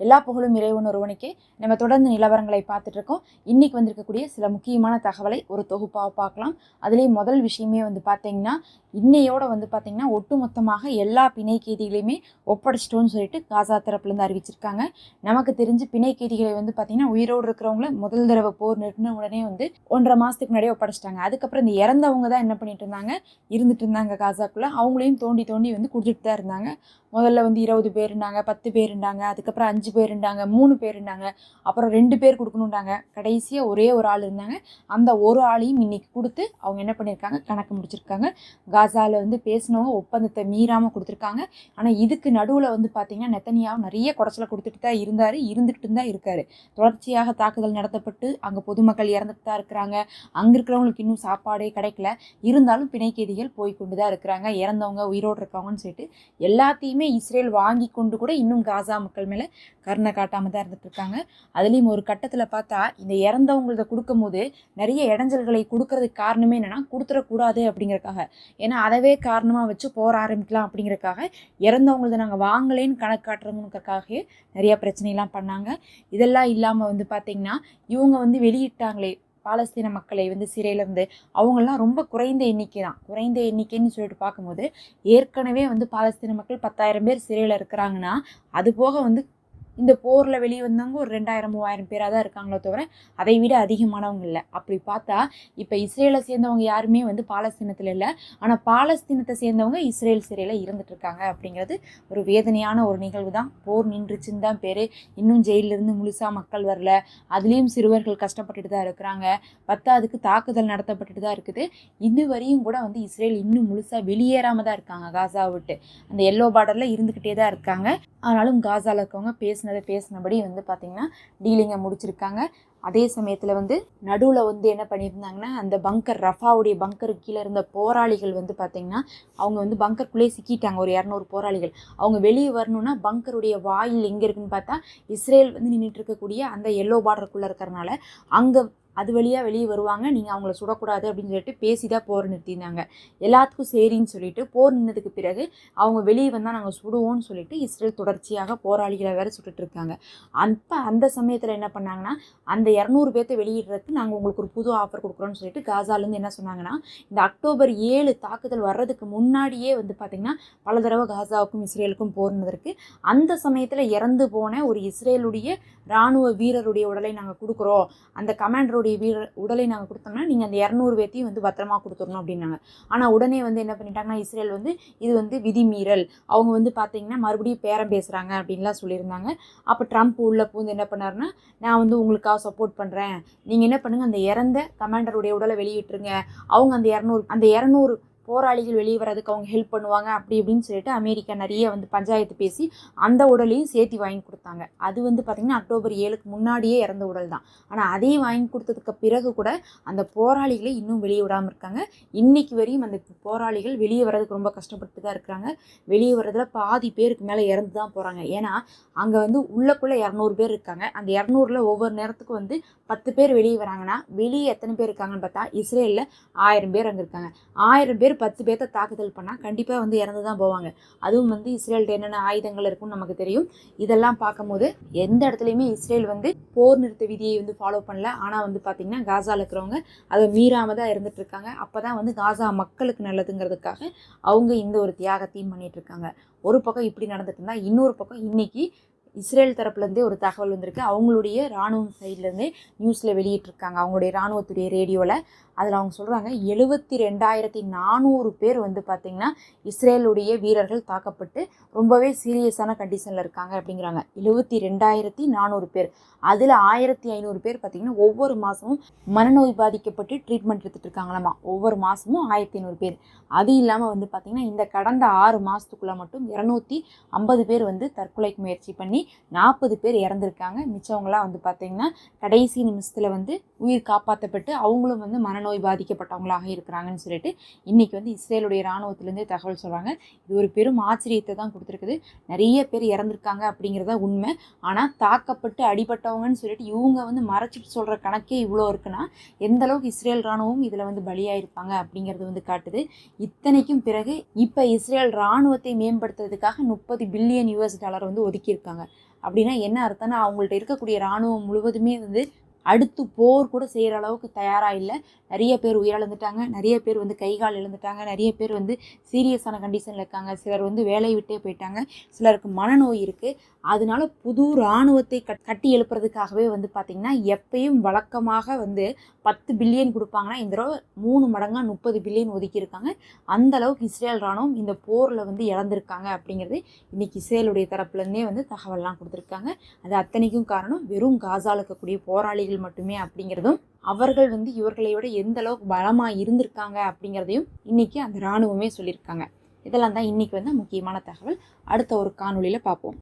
எல்லா புகழும் இறைவன் ஒருவனுக்கே. நம்ம தொடர்ந்து நிலவரங்களை பார்த்துட்டு இருக்கோம் இன்னைக்கு வந்திருக்கக்கூடிய சில முக்கியமான தகவலை ஒரு தொகுப்பாக பார்க்கலாம். அதுலேயும் முதல் விஷயமே வந்து பார்த்தீங்கன்னா இன்னையோட வந்து பார்த்தீங்கன்னா ஒட்டுமொத்தமாக எல்லா பிணை கைதிகளையுமே ஒப்படைச்சிட்டோன்னு சொல்லிட்டு காசா தரப்புலேருந்து அறிவிச்சிருக்காங்க. நமக்கு தெரிஞ்சு பிணை கைதிகளை வந்து பார்த்தீங்கன்னா உயிரோடு இருக்கிறவங்கள முதல் தடவை போர் நிறுத்தின உடனே வந்து ஒன்றரை மாதத்துக்கு முன்னாடியே ஒப்படைச்சிட்டாங்க. அதுக்கப்புறம் இந்த இறந்தவங்க தான் என்ன பண்ணிட்டு இருந்தாங்க? இருந்துட்டு இருந்தாங்க காசாக்குள்ளே. அவங்களையும் தோண்டி தோண்டி வந்து கொடுத்துட்டு தான் இருந்தாங்க. முதல்ல வந்து இருபது பேர் இருந்தாங்க பத்து பேர் இருந்தாங்க. அதுக்கப்புறம் அஞ்சு பேர் இருந்தாங்க மூணு பேர் இருந்தாங்க. அப்புறம் ரெண்டு பேர் கொடுக்கணுன்றாங்க கடைசியாக ஒரே ஒரு ஆள் இருந்தாங்க. அந்த ஒரு ஆளையும் இன்னைக்கு கொடுத்து அவங்க என்ன பண்ணியிருக்காங்க? கணக்கு முடிச்சிருக்காங்க. காசாவில் வந்து பேசினவங்க ஒப்பந்தத்தை மீறாமல் கொடுத்துருக்காங்க. ஆனால் இதுக்கு நடுவில் வந்து பார்த்தீங்கன்னா நெத்தனியாவும் நிறைய குடைச்சலை கொடுத்துட்டு தான் இருந்தார். இருந்துக்கிட்டு தான் இருக்காரு. தொடர்ச்சியாக தாக்குதல் நடத்தப்பட்டு அங்கே பொதுமக்கள் இறந்துட்டு தான் இருக்கிறாங்க. அங்கே இருக்கிறவங்களுக்கு இன்னும் சாப்பாடே கிடைக்கல. இருந்தாலும் பிணைக்கேதிகள் போய் கொண்டு தான் இருக்கிறாங்க. இறந்தவங்க உயிரோடு இருக்கவங்கன்னு சொல்லிட்டு எல்லாத்தையுமே இஸ்ரேல் வாங்கி கொண்டு கூட இன்னும் காசா மக்கள் மேலே கருணை காட்டாமல் தான் இருந்துட்டு இருக்காங்க அதுலேயும் ஒரு கட்டத்தில் பார்த்தா இந்த இறந்தவங்களத கொடுக்கும்போது நிறைய இடைஞ்சல்களை கொடுக்கறதுக்கு காரணமே என்னென்னா கொடுத்துடக்கூடாது அப்படிங்கிறக்காக ஏன்னா அதவே காரணமாக வச்சு போற ஆரம்பிக்கலாம் அப்படிங்கிறக்காக இறந்தவங்களத நாங்கள் வாங்கலேன்னு கணக்கு காட்டுறவங்களுக்காகவே நிறைய பிரச்சனைலாம் பண்ணாங்க. இதெல்லாம் இல்லாமல் வந்து பார்த்திங்கன்னா இவங்க வந்து வெளியிட்டாங்களே பாலஸ்தீன மக்களை வந்து சிறையிலேருந்து அவங்கெல்லாம் ரொம்ப குறைந்த எண்ணிக்கை தான். குறைந்த எண்ணிக்கைன்னு சொல்லிட்டு பார்க்கும்போது ஏற்கனவே வந்து பாலஸ்தீன மக்கள் பத்தாயிரம் பேர் சிறையில் இருக்கிறாங்கன்னா அது போக வந்து இந்த போரில் வெளியே வந்தவங்க ஒரு ரெண்டாயிரம் மூவாயிரம் பேராக தான் இருக்காங்களோ தவிர அதை விட அதிகமானவங்க இல்லை. அப்படி பார்த்தா இப்போ இஸ்ரேலை சேர்ந்தவங்க யாருமே வந்து பாலஸ்தீனத்தில் இல்லை. ஆனால் பாலஸ்தீனத்தை சேர்ந்தவங்க இஸ்ரேல் சிறையில் இருந்துட்டு இருக்காங்க அப்படிங்கிறது ஒரு வேதனையான ஒரு நிகழ்வு தான். போர் நின்றுச்சுன்னு தான் பேர். இன்னும் ஜெயிலிருந்து முழுசாக மக்கள் வரல. அதுலேயும் சிறுவர்கள் கஷ்டப்பட்டுட்டு தான் இருக்கிறாங்க. பத்தாவதுக்கு தாக்குதல் நடத்தப்பட்டுட்டு தான் இருக்குது. இது வரையும் கூட வந்து இஸ்ரேல் இன்னும் முழுசாக வெளியேறாமல் தான் இருக்காங்க. காசா விட்டு அந்த எல்லோ பார்டரில் இருந்துக்கிட்டே தான் இருக்காங்க. ஆனாலும் காசாவில் இருக்கவங்க பேசினதை பேசினபடி வந்து பார்த்திங்கன்னா டீலிங்கை முடிச்சிருக்காங்க. அதே சமயத்தில் வந்து நடுவில் வந்து என்ன பண்ணியிருந்தாங்கன்னா அந்த பங்கர் ரஃபாவுடைய பங்கருக்கு கீழே இருந்த போராளிகள் வந்து பார்த்திங்கன்னா அவங்க வந்து பங்கருக்குள்ளே சிக்கிட்டாங்க. ஒரு இரநூறு போராளிகள். அவங்க வெளியே வரணும்னா பங்கருடைய வாயில் எங்கே இருக்குன்னு பார்த்தா இஸ்ரேல் வந்து நின்றுட்டு இருக்கக்கூடிய அந்த எல்லோ பார்டருக்குள்ளே இருக்கிறனால அங்கே அது வழியாக வெளியே வருவாங்க. நீங்கள் அவங்கள சுடக்கூடாது அப்படின்னு சொல்லிட்டு பேசி தான் போர் நிறுத்தினாங்க. எல்லாத்துக்கும் சரின்னு சொல்லிட்டு போர் நின்னதுக்கு பிறகு அவங்க வெளியே வந்தால் நாங்கள் சுடுவோம்னு சொல்லிட்டு இஸ்ரேல் தொடர்ச்சியாக போராளிகளை வேற சுட்டுட்டு இருக்காங்க. அப்போ அந்த சமயத்தில் என்ன பண்ணாங்கன்னா அந்த இரநூறு பேர்த்த வெளியிடுறதுக்கு நாங்கள் உங்களுக்கு ஒரு புது ஆஃபர் கொடுக்குறோம்னு சொல்லிட்டு காசாலேருந்து என்ன சொன்னாங்கன்னா இந்த அக்டோபர் ஏழு தாக்குதல் வர்றதுக்கு முன்னாடியே வந்து பார்த்திங்கன்னா பல தடவை காசாவுக்கும் இஸ்ரேலுக்கும் போர்னதற்கு அந்த சமயத்தில் இறந்து போன ஒரு இஸ்ரேலுடைய இராணுவ வீரருடைய உடலை நாங்கள் கொடுக்குறோம். அந்த கமாண்டருடைய வீர உடலை நாங்கள் கொடுத்தோம்னா நீங்கள் அந்த இரநூறு பேர்த்தையும் வந்து பத்திரமா கொடுத்துடணும் அப்படின்னாங்க. ஆனால் உடனே வந்து என்ன பண்ணிட்டாங்கன்னா இஸ்ரேல் வந்து இது வந்து விதிமீறல். அவங்க வந்து பார்த்தீங்கன்னா மறுபடியும் பேரம் பேசுகிறாங்க அப்படின்லாம் சொல்லியிருந்தாங்க. அப்போ ட்ரம்ப் உள்ள பூந்து என்ன பண்ணாருன்னா நான் வந்து உங்களுக்காக சப்போர்ட் பண்ணுறேன் நீங்கள் என்ன பண்ணுங்கள் அந்த இறந்த கமாண்டருடைய உடலை வெளியிட்டுருங்க. அவங்க அந்த இரநூறு அந்த இரநூறு போராளிகள் வெளியே வரதுக்கு அவங்க ஹெல்ப் பண்ணுவாங்க அப்படி இப்படின்னு சொல்லிட்டு அமெரிக்கா நிறைய வந்து பஞ்சாயத்து பேசி அந்த உடலையும் சேர்த்து வாங்கி கொடுத்தாங்க. அது வந்து பார்த்திங்கன்னா அக்டோபர் ஏழுக்கு முன்னாடியே இறந்த உடல் தான். ஆனால் அதையும் வாங்கி கொடுத்ததுக்கு பிறகு கூட அந்த போராளிகளை இன்னும் வெளியே விடாமல் இருக்காங்க. இன்றைக்கி வரையும் அந்த போராளிகள் வெளியே வர்றதுக்கு ரொம்ப கஷ்டப்பட்டு தான் இருக்கிறாங்க. வெளியே வர்றதுல பாதி பேருக்கு மேலே இறந்து தான் போகிறாங்க ஏன்னா அங்கே வந்து உள்ளக்குள்ளே இரநூறு பேர் இருக்காங்க. அந்த இரநூறுல ஒவ்வொரு நேரத்துக்கும் வந்து பத்து பேர் வெளியே வராங்கன்னா வெளியே எத்தனை பேர் இருக்காங்கன்னு பார்த்தா இஸ்ரேலில் ஆயிரம் பேர் அங்கே இருக்காங்க. ஆயிரம் பேர் பத்து பேர்த்த தாக்குதல் பண்ணால் கண்டிப்பாக வந்து இறந்து தான் போவாங்க. அதுவும் வந்து இஸ்ரேல்கிட்ட என்னென்ன ஆயுதங்கள் இருக்குன்னு நமக்கு தெரியும். இதெல்லாம் பார்க்கும்போது எந்த இடத்துலையுமே இஸ்ரேல் வந்து போர் நிறுத்த விதியை வந்து ஃபாலோ பண்ணல. ஆனால் வந்து பார்த்திங்கன்னா காசாவில் இருக்கிறவங்க அதை மீறாமல் தான் இருந்துட்டு இருக்காங்க. அப்போ தான் வந்து காசா மக்களுக்கு நல்லதுங்கிறதுக்காக அவங்க இந்த ஒரு தியாகத்தையும் பண்ணிட்டு இருக்காங்க. ஒரு பக்கம் இப்படி நடந்துட்டு இருந்தால் இன்னொரு பக்கம் இன்னைக்கு இஸ்ரேல் தரப்புலேருந்தே ஒரு தகவல் வந்திருக்கு. அவங்களுடைய இராணுவம் சைட்லேருந்தே நியூஸில் வெளியிட்டிருக்காங்க. அவங்களுடைய இராணுவத்துடைய ரேடியோவில் அதில் அவங்க சொல்கிறாங்க எழுபத்தி ரெண்டாயிரத்தி நானூறு பேர் வந்து பார்த்திங்கன்னா இஸ்ரேலுடைய வீரர்கள் தாக்கப்பட்டு ரொம்பவே சீரியஸான கண்டிஷனில் இருக்காங்க அப்படிங்கிறாங்க. எழுபத்தி ரெண்டாயிரத்தி நானூறு பேர். அதில் ஆயிரத்தி ஐநூறு பேர் பார்த்திங்கன்னா ஒவ்வொரு மாதமும் மனநோய் பாதிக்கப்பட்டு ட்ரீட்மெண்ட் எடுத்துகிட்டு இருக்காங்களாமா ஒவ்வொரு மாதமும் ஆயிரத்தி ஐநூறு பேர். அது இல்லாமல் வந்து பார்த்திங்கன்னா இந்த கடந்த ஆறு மாதத்துக்குள்ளே மட்டும் இரநூத்தி ஐம்பது பேர் வந்து தற்கொலைக்கு முயற்சி பண்ணி நாற்பது பேர் இறந்துருக்காங்க. மிச்சவங்களாம் வந்து பார்த்திங்கன்னா கடைசி நிமிஷத்தில் வந்து உயிர் காப்பாற்றப்பட்டு அவங்களும் வந்து மனநோய் பாதிக்கப்பட்டவங்களாக இருக்கிறாங்கன்னு சொல்லிட்டு இன்றைக்கி வந்து இஸ்ரேலுடைய இராணுவத்திலேருந்தே தகவல் சொல்கிறாங்க இது ஒரு பெரும் ஆச்சரியத்தை தான் கொடுத்துருக்குது. நிறைய பேர் இறந்துருக்காங்க அப்படிங்கிறத உண்மை. ஆனால் தாக்கப்பட்டு அடிபட்டவங்கன்னு சொல்லிட்டு இவங்க வந்து மறைச்சிட்டு சொல்கிற கணக்கே இவ்வளோ இருக்குன்னா எந்த அளவுக்கு இஸ்ரேல் இராணுவம் இதில் வந்து பலியாயிருப்பாங்க அப்படிங்கிறது வந்து காட்டுது. இத்தனைக்கும் பிறகு இப்போ இஸ்ரேல் இராணுவத்தை மேம்படுத்துறதுக்காக முப்பது பில்லியன் யூஎஸ் டாலர் வந்து ஒதுக்கியிருக்காங்க. அப்படின்னா என்ன அர்த்தம்னா அவங்கள்ட்ட இருக்கக்கூடிய இராணுவம் முழுவதுமே வந்து அடுத்து போர் கூட செய்கிற அளவுக்கு தயாராக இல்லை. நிறைய பேர் உயிரிழந்துட்டாங்க. நிறைய பேர் வந்து கை கால் இழந்துட்டாங்க. நிறைய பேர் வந்து சீரியஸான கண்டிஷனில் இருக்காங்க. சிலர் வந்து வேலையை விட்டே போயிட்டாங்க. சிலருக்கு மனநோய் இருக்குது அதனால புது இராணுவத்தை கட் கட்டி எழுப்புறதுக்காகவே வந்து பார்த்திங்கன்னா எப்பயும் வழக்கமாக வந்து பத்து பில்லியன் கொடுப்பாங்கன்னா இந்த தடவை மூணு மடங்காக முப்பது பில்லியன் ஒதுக்கியிருக்காங்க. அந்த அளவுக்கு இஸ்ரேல் இராணுவம் இந்த போரில் வந்து இழந்திருக்காங்க அப்படிங்கிறது இன்றைக்கி இஸ்ரேலுடைய தரப்புலேருந்தே வந்து தகவல்லாம் கொடுத்துருக்காங்க. அது அத்தனைக்கும் காரணம் வெறும் காசால இருக்கக்கூடிய போராளிகள் மட்டுமே அப்படிங்கிறதும் அவர்கள் வந்து இவர்களை விட எந்த அளவுக்கு பலமாக இருந்திருக்காங்க அப்படிங்கிறதையும் இன்றைக்கி அந்த இராணுவமே சொல்லியிருக்காங்க. இதெல்லாம் தான் இன்றைக்கி வந்து முக்கியமான தகவல். அடுத்த ஒரு காணொலியில் பார்ப்போம்.